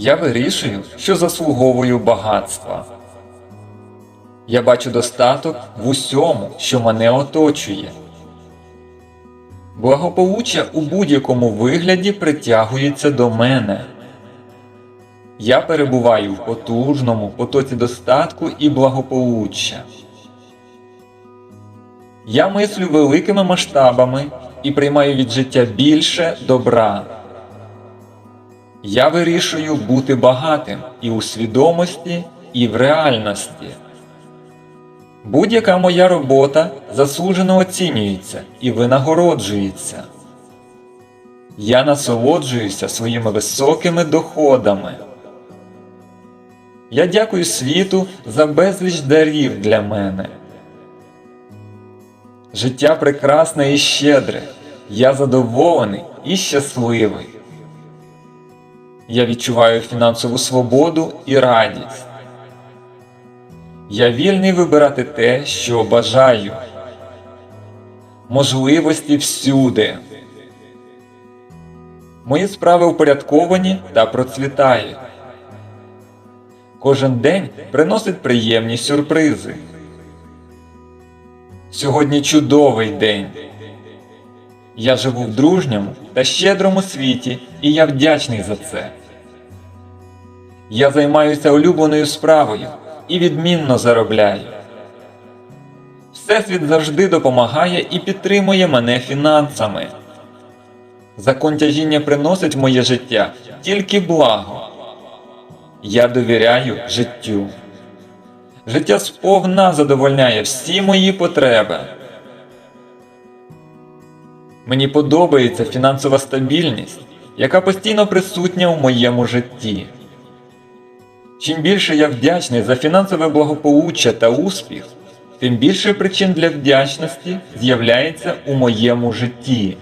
Я вирішую, що заслуговую багатства. Я бачу достаток в усьому, що мене оточує. Благополуччя у будь-якому вигляді притягується до мене. Я перебуваю в потужному потоці достатку і благополуччя. Я мислю великими масштабами і приймаю від життя більше добра. Я вирішую бути багатим і у свідомості, і в реальності. Будь-яка моя робота заслужено оцінюється і винагороджується. Я насолоджуюся своїми високими доходами. Я дякую світу за безліч дарів для мене. Життя прекрасне і щедре. Я задоволений і щасливий. Я відчуваю фінансову свободу і радість. Я вільний вибирати те, що бажаю. Можливості всюди. Мої справи упорядковані та процвітають. Кожен день приносить приємні сюрпризи. Сьогодні чудовий день. Я живу в дружньому та щедрому світі, і я вдячний за це. Я займаюся улюбленою справою і відмінно заробляю. Всесвіт завжди допомагає і підтримує мене фінансами. Закон тяжіння приносить моє життя тільки благо. Я довіряю життю. Життя сповна задовольняє всі мої потреби. Мені подобається фінансова стабільність, яка постійно присутня у моєму житті. Чим більше я вдячний за фінансове благополуччя та успіх, тим більше причин для вдячності з'являється у моєму житті.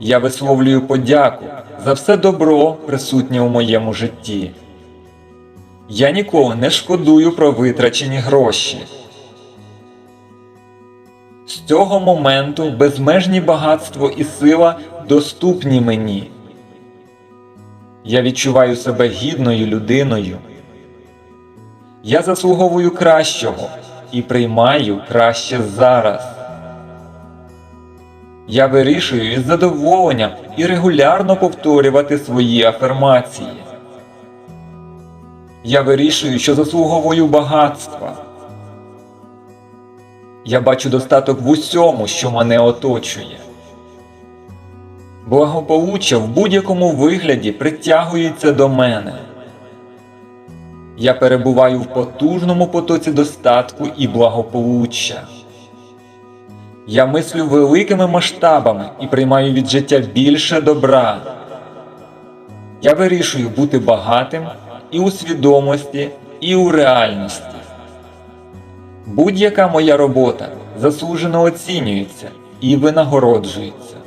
Я висловлюю подяку за все добро, присутнє у моєму житті. Я ніколи не шкодую про витрачені гроші. З цього моменту безмежні багатство і сила доступні мені. Я відчуваю себе гідною людиною. Я заслуговую кращого і приймаю краще зараз. Я вирішую із задоволенням і регулярно повторювати свої афермації. Я вирішую, що заслуговую багатства. Я бачу достаток в усьому, що мене оточує. Благополуччя в будь-якому вигляді притягується до мене. Я перебуваю в потужному потоці достатку і благополуччя. Я мислю великими масштабами і приймаю від життя більше добра. Я вирішую бути багатим і у свідомості, і у реальності. Будь-яка моя робота заслужено оцінюється і винагороджується.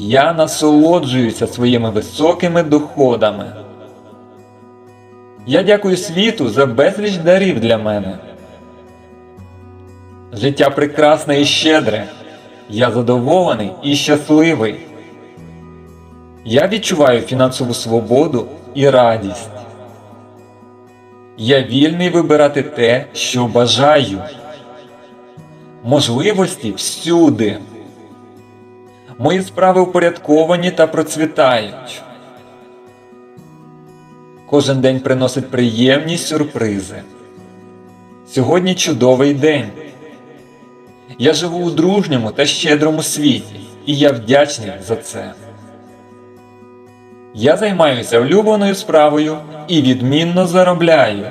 Я насолоджуюся своїми високими доходами. Я дякую світу за безліч дарів для мене. Життя прекрасне і щедре. Я задоволений і щасливий. Я відчуваю фінансову свободу і радість. Я вільний вибирати те, що бажаю. Можливості всюди. Мої справи упорядковані та процвітають. Кожен день приносить приємні сюрпризи. Сьогодні чудовий день. Я живу у дружньому та щедрому світі, і я вдячний за це. Я займаюся улюбленою справою і відмінно заробляю.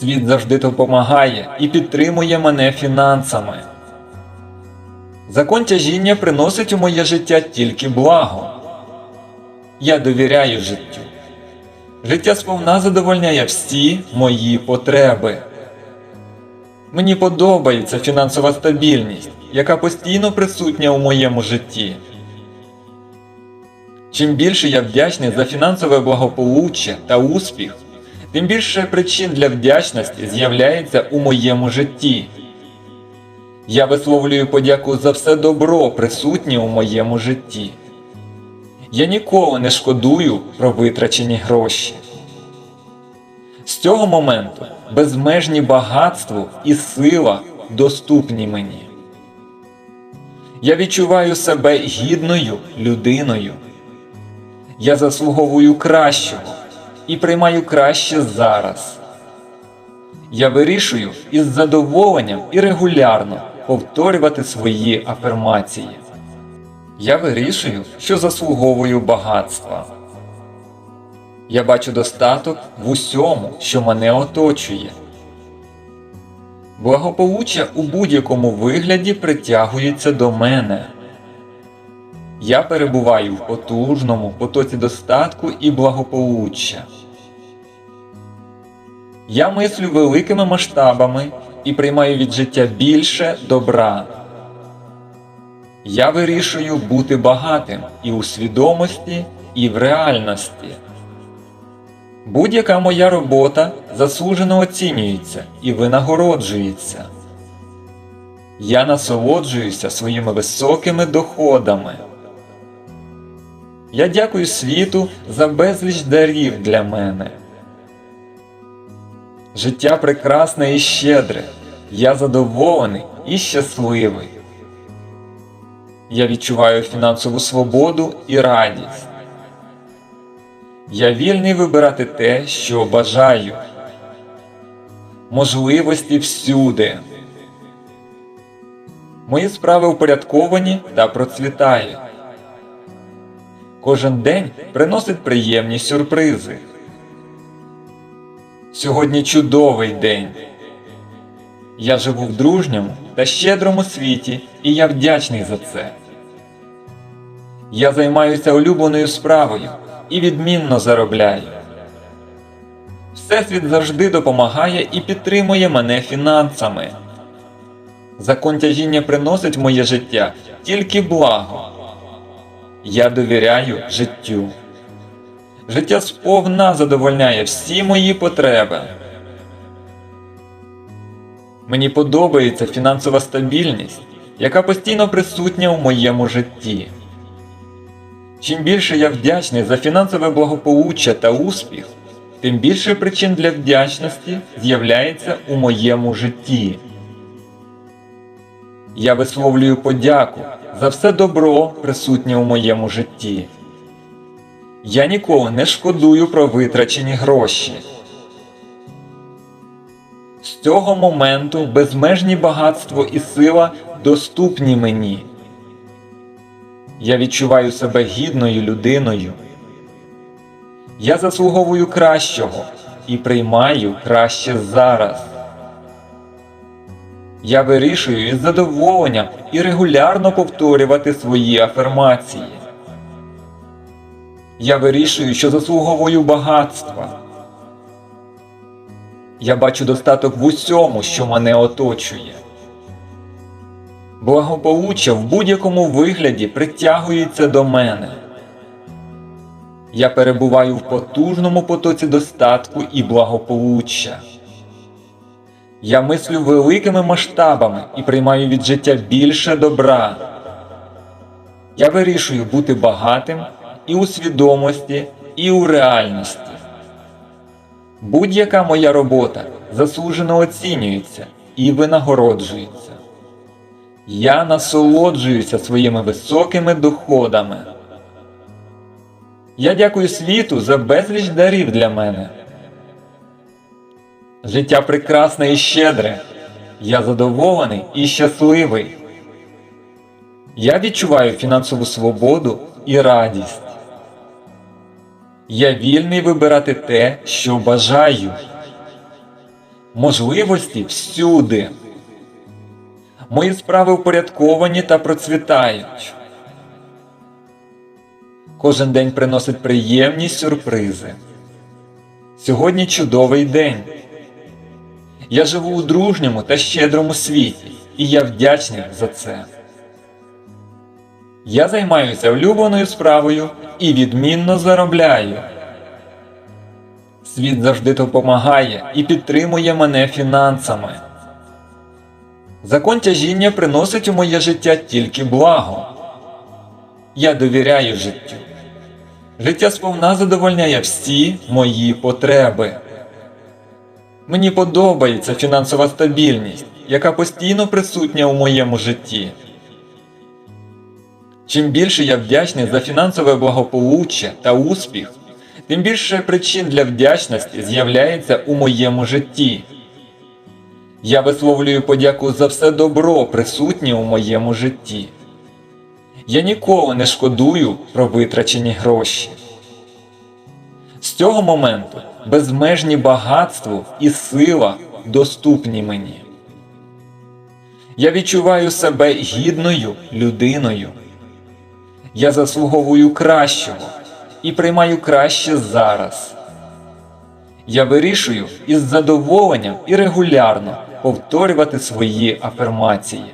Світ завжди допомагає і підтримує мене фінансами. Закон тяжіння приносить у моє життя тільки благо. Я довіряю життю. Життя сповна задовольняє всі мої потреби. Мені подобається фінансова стабільність, яка постійно присутня у моєму житті. Чим більше я вдячний за фінансове благополуччя та успіх, тим більше причин для вдячності з'являється у моєму житті. Я висловлюю подяку за все добро, присутнє у моєму житті. Я ніколи не шкодую про витрачені гроші. З цього моменту безмежні багатство і сила доступні мені. Я відчуваю себе гідною людиною. Я заслуговую кращого і приймаю краще зараз. Я вирішую із задоволенням і регулярно повторювати свої афермації. Я вирішую, що заслуговую багатства. Я бачу достаток в усьому, що мене оточує. Благополуччя у будь-якому вигляді притягується до мене. Я перебуваю в потужному потоці достатку і благополуччя. Я мислю великими масштабами і приймаю від життя більше добра. Я вирішую бути багатим і у свідомості, і в реальності. Будь-яка моя робота заслужено оцінюється і винагороджується. Я насолоджуюся своїми високими доходами. Я дякую світу за безліч дарів для мене. Життя прекрасне і щедре. Я задоволений і щасливий. Я відчуваю фінансову свободу і радість. Я вільний вибирати те, що бажаю. Можливості всюди. Мої справи упорядковані та процвітають. Кожен день приносить приємні сюрпризи. Сьогодні чудовий день. Я живу в дружньому та щедрому світі, і я вдячний за це. Я займаюся улюбленою справою і відмінно заробляю. Всесвіт завжди допомагає і підтримує мене фінансами. Закон тяжіння приносить моє життя тільки благо. Я довіряю життю. Життя сповна задовольняє всі мої потреби. Мені подобається фінансова стабільність, яка постійно присутня у моєму житті. Чим більше я вдячний за фінансове благополуччя та успіх, тим більше причин для вдячності з'являється у моєму житті. Я висловлюю подяку за все добро, присутнє у моєму житті. Я ніколи не шкодую про витрачені гроші. З цього моменту безмежні багатство і сила доступні мені. Я відчуваю себе гідною людиною. Я заслуговую кращого і приймаю краще зараз. Я вирішую із задоволенням і регулярно повторювати свої афермації. Я вирішую, що заслуговую багатства. Я бачу достаток в усьому, що мене оточує. Благополуччя в будь-якому вигляді притягується до мене. Я перебуваю в потужному потоці достатку і благополуччя. Я мислю великими масштабами і приймаю від життя більше добра. Я вирішую бути багатим і у свідомості, і у реальності. Будь-яка моя робота заслужено оцінюється і винагороджується. Я насолоджуюся своїми високими доходами. Я дякую світу за безліч дарів для мене. Життя прекрасне і щедре. Я задоволений і щасливий. Я відчуваю фінансову свободу і радість. Я вільний вибирати те, що бажаю. Можливості всюди. Мої справи упорядковані та процвітають. Кожен день приносить приємні сюрпризи. Сьогодні чудовий день. Я живу у дружньому та щедрому світі, і я вдячний за це. Я займаюся улюбленою справою і відмінно заробляю. Світ завжди допомагає і підтримує мене фінансами. Закон тяжіння приносить у моє життя тільки благо. Я довіряю життю. Життя сповна задовольняє всі мої потреби. Мені подобається фінансова стабільність, яка постійно присутня у моєму житті. Чим більше я вдячний за фінансове благополуччя та успіх, тим більше причин для вдячності з'являється у моєму житті. Я висловлюю подяку за все добро, присутнє у моєму житті. Я ніколи не шкодую про витрачені гроші. З цього моменту безмежні багатство і сила доступні мені. Я відчуваю себе гідною людиною. Я заслуговую кращого і приймаю краще зараз. Я вирішую із задоволенням і регулярно повторювати свої афермації.